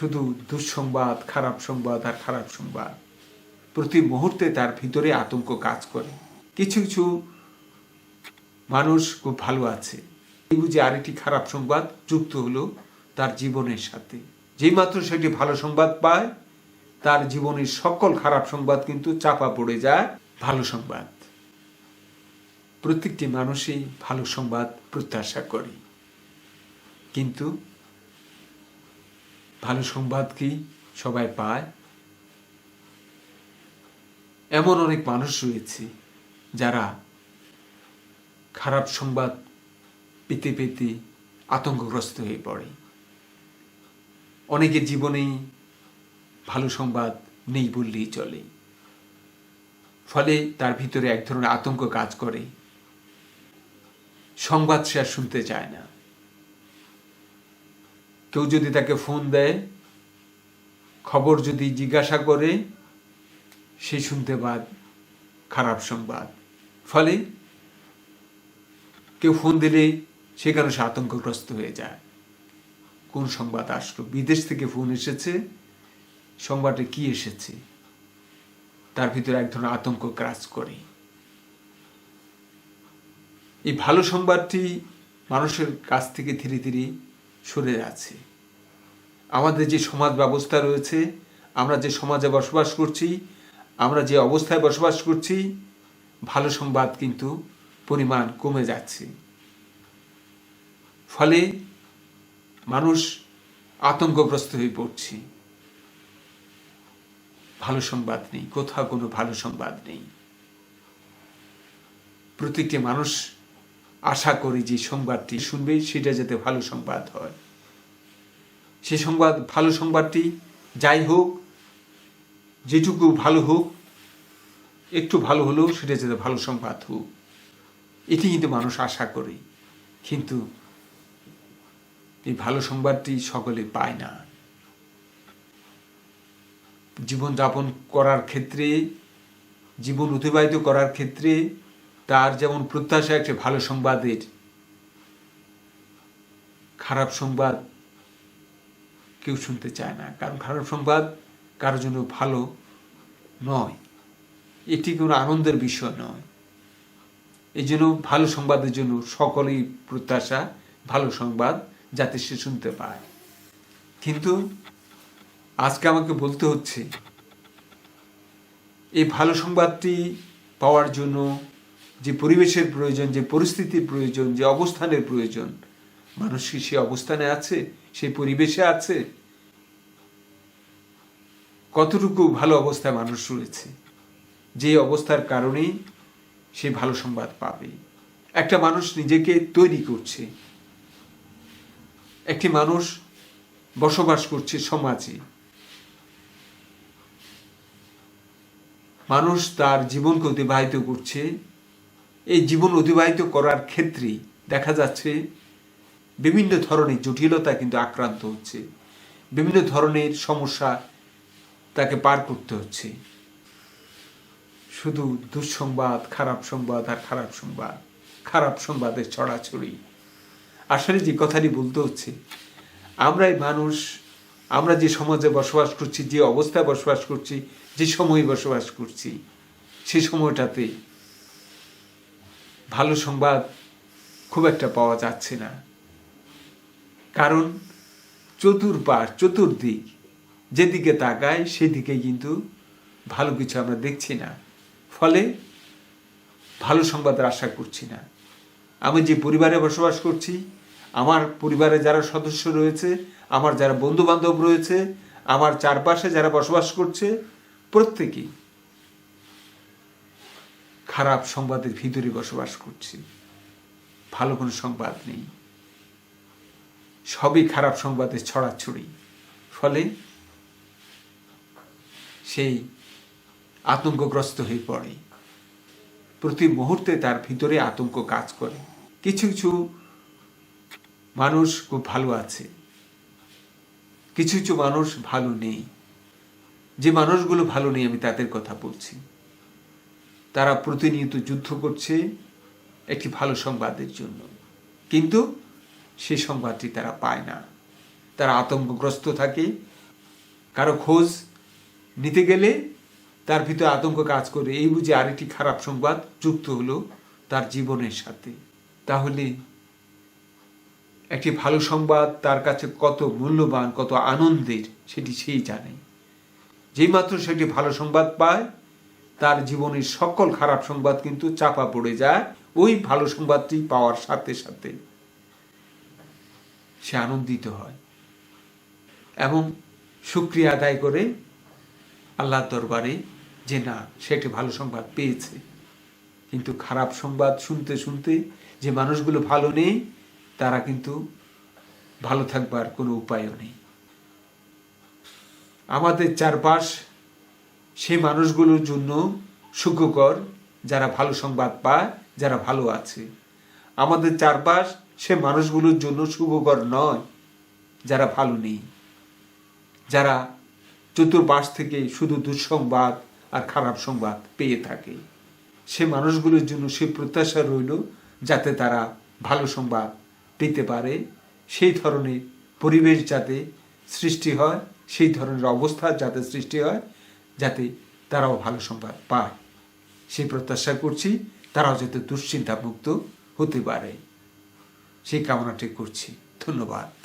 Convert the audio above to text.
শুধু দুঃসংবাদ, খারাপ সংবাদ আর খারাপ সংবাদ। প্রতি মুহূর্তে তার ভিতরে আতঙ্ক কাজ করে। কিছু কিছু মানুষ খুব ভালো আছে। এই বুঝে আরেকটি খারাপ সংবাদ যুক্ত হলো তার জীবনের সাথে। যেই মাত্র সেটি ভালো সংবাদ পায়, তার জীবনের সকল খারাপ সংবাদ কিন্তু চাপা পড়ে যায় ভালো সংবাদ। প্রত্যেকটি মানুষই ভালো সংবাদ প্রত্যাশা করে। কিন্তু ভালো সংবাদ কি সবাই পায়? এমন অনেক মানুষ রয়েছে যারা খারাপ সংবাদ পেতে পেতে আতঙ্কগ্রস্ত হয়ে পড়ে। অনেকের জীবনেই ভালো সংবাদ নেই বললেই চলে। ফলে তার ভিতরে এক ধরনের আতঙ্ক কাজ করে। সংবাদ সে আর শুনতে চায় না। কেউ যদি তাকে ফোন দেয়, খবর যদি জিজ্ঞাসা করে, সে শুনতে পায় খারাপ সংবাদ। ফলে কেউ ফোন দিলে সে সেখানে সে আতঙ্কগ্রস্ত হয়ে যায়। কোন সংবাদ আসলো? বিদেশ থেকে ফোন এসেছে। সংবাদে কি এসেছে? তার ভিতরে এক ধরনের আতঙ্ক কাজ করে। এই ভালো সংবাদটি মানুষের কাছ থেকে ধীরে ধীরে সরে যাচ্ছে আমাদের যে সমাজ ব্যবস্থা রয়েছে, আমরা যে সমাজে বসবাস করছি, আমরা যে অবস্থায় বসবাস করছি, ভালো সংবাদ কিন্তু পরিমাণ কমে যাচ্ছে। ফলে মানুষ আতঙ্কগ্রস্ত হয়ে পড়ছে। ভালো সংবাদ নেই, কোথাও কোনো ভালো সংবাদ নেই। প্রত্যেকটি মানুষ আশা করি যে সংবাদটি শুনবে, সেটা যাতে ভালো সংবাদ হয়। সে সংবাদ, ভালো সংবাদটি যাই হোক, যেটুকু ভালো হোক, একটু ভালো হলেও সেটা যাতে ভালো সংবাদ হোক। এটি কিন্তু মানুষ আশা করে, কিন্তু এই ভালো সংবাদটি সকলে পায় না। জীবনযাপন করার ক্ষেত্রে, জীবন অতিবাহিত করার ক্ষেত্রে তার যেমন প্রত্যাশা একটা ভালো সংবাদের খারাপ সংবাদ কেউ শুনতে চায় না। কারণ খারাপ সংবাদ কারোর জন্য ভালো নয়। এটি কোনো আনন্দের বিষয় নয়। এই জন্য ভালো সংবাদের জন্য সকলেই প্রত্যাশা, ভালো সংবাদ যাতে সে শুনতে পায়। কিন্তু আজকে আমাকে বলতে হচ্ছে, এই ভালো সংবাদটি পাওয়ার জন্য যে পরিবেশের প্রয়োজন, যে পরিস্থিতির প্রয়োজন, যে অবস্থানের প্রয়োজন, মানুষ কি সে অবস্থানে আছে? সেই পরিবেশে আছে? কতটুকু ভালো অবস্থায় মানুষ রয়েছে? যে অবস্থার কারণেই সে ভালো সংবাদ পাবে। একটা মানুষ নিজেকে তৈরি করছে। একটি মানুষ বসবাস করছে সমাজে। মানুষ তার জীবনকে অতিবাহিত করছে। এই জীবন অতিবাহিত করার ক্ষেত্রে দেখা যাচ্ছে বিভিন্ন ধরনের জটিলতা কিন্তু আক্রান্ত হচ্ছে। বিভিন্ন ধরনের সমস্যা তাকে পার করতে হচ্ছে। শুধু দুঃসংবাদ, খারাপ সংবাদ আর খারাপ সংবাদ, খারাপ সংবাদের ছড়াছড়ি। আসলে যে কথাটি বলতে হচ্ছে, আমরাই মানুষ, আমরা যে সমাজে বসবাস করছি, যে অবস্থায় বসবাস করছি, যে সময়ে বসবাস করছি সেই সময়টাতে ভালো সংবাদ খুব একটা পাওয়া যাচ্ছে না। কারণ চতুর্পার, চতুর্দিক যেদিকে তাকায় সেদিকে কিন্তু ভালো কিছু আমরা দেখছি না। ফলে ভালো সংবাদের আশা করছি না। আমি যে পরিবারে বসবাস করছি, আমার পরিবারে যারা সদস্য রয়েছে, আমার যারা বন্ধু বান্ধব রয়েছে, আমার চারপাশে যারা বসবাস করছে, প্রত্যেকেই খারাপ সংবাদের ভিতরে বসবাস করছি। ভালো কোনো সংবাদ নেই। সবই খারাপ সংবাদের ছড়াছড়ি। ফলে সেই আতঙ্কগ্রস্ত হয়ে পড়ে। প্রতি মুহূর্তে তার ভিতরে আতঙ্ক কাজ করে। কিছু কিছু মানুষ খুব ভালো আছে। কিছু কিছু মানুষ ভালো নেই। যে মানুষগুলো ভালো নেই আমি তাদের কথা বলছি। তারা প্রতিনিয়ত যুদ্ধ করছে একটি ভালো সংবাদের জন্য। কিন্তু সেই সংবাদটি তারা পায় না। তারা আতঙ্কগ্রস্ত থাকে। কারও খোঁজ নিতে গেলে তার ভিতরে আতঙ্ক কাজ করে। এই বুঝে আরেকটি খারাপ সংবাদ যুক্ত হলো তার জীবনের সাথে। তাহলে একটি ভালো সংবাদ তার কাছে কত মূল্যবান, কত আনন্দের, সেটি সেই জানে। যেই মাত্র সেটি ভালো সংবাদ পায় তার জীবনের সকল খারাপ সংবাদ কিন্তু চাপা পড়ে যায়। ওই ভালো সংবাদটি পাওয়ার সাথে সাথে সে আনন্দিত হয় এবং সুক্রিয়া আদায় করে আল্লাহর দরবারে যে না সে একটি ভালো সংবাদ পেয়েছে। কিন্তু খারাপ সংবাদ শুনতে শুনতে যে মানুষগুলো ভালো নেই, তারা কিন্তু ভালো থাকবার কোনো উপায়ও নেই। আমাদের চারপাশ সেই মানুষগুলোর জন্য সুখকর, যারা ভালো সংবাদ পায়, যারা ভালো আছে। আমাদের চারপাশ সে মানুষগুলোর জন্য সুখকর নয়, যারা ভালো নেই। যারা চতুর্পাশ থেকে শুধু দুঃসংবাদ আর খারাপ সংবাদ পেয়ে থাকে। সে মানুষগুলোর জন্য সে প্রত্যাশা রইল যাতে তারা ভালো সংবাদ পেতে পারে। সেই ধরনের পরিবেশ যাতে সৃষ্টি হয়, সেই ধরনের অবস্থা যাতে সৃষ্টি হয় যাতে তারাও ভালো সংবাদ পায়। সেই প্রত্যাশা করছি তারাও যাতে দুশ্চিন্তামুক্ত হতে পারে। সেই কামনাটি করছি। ধন্যবাদ।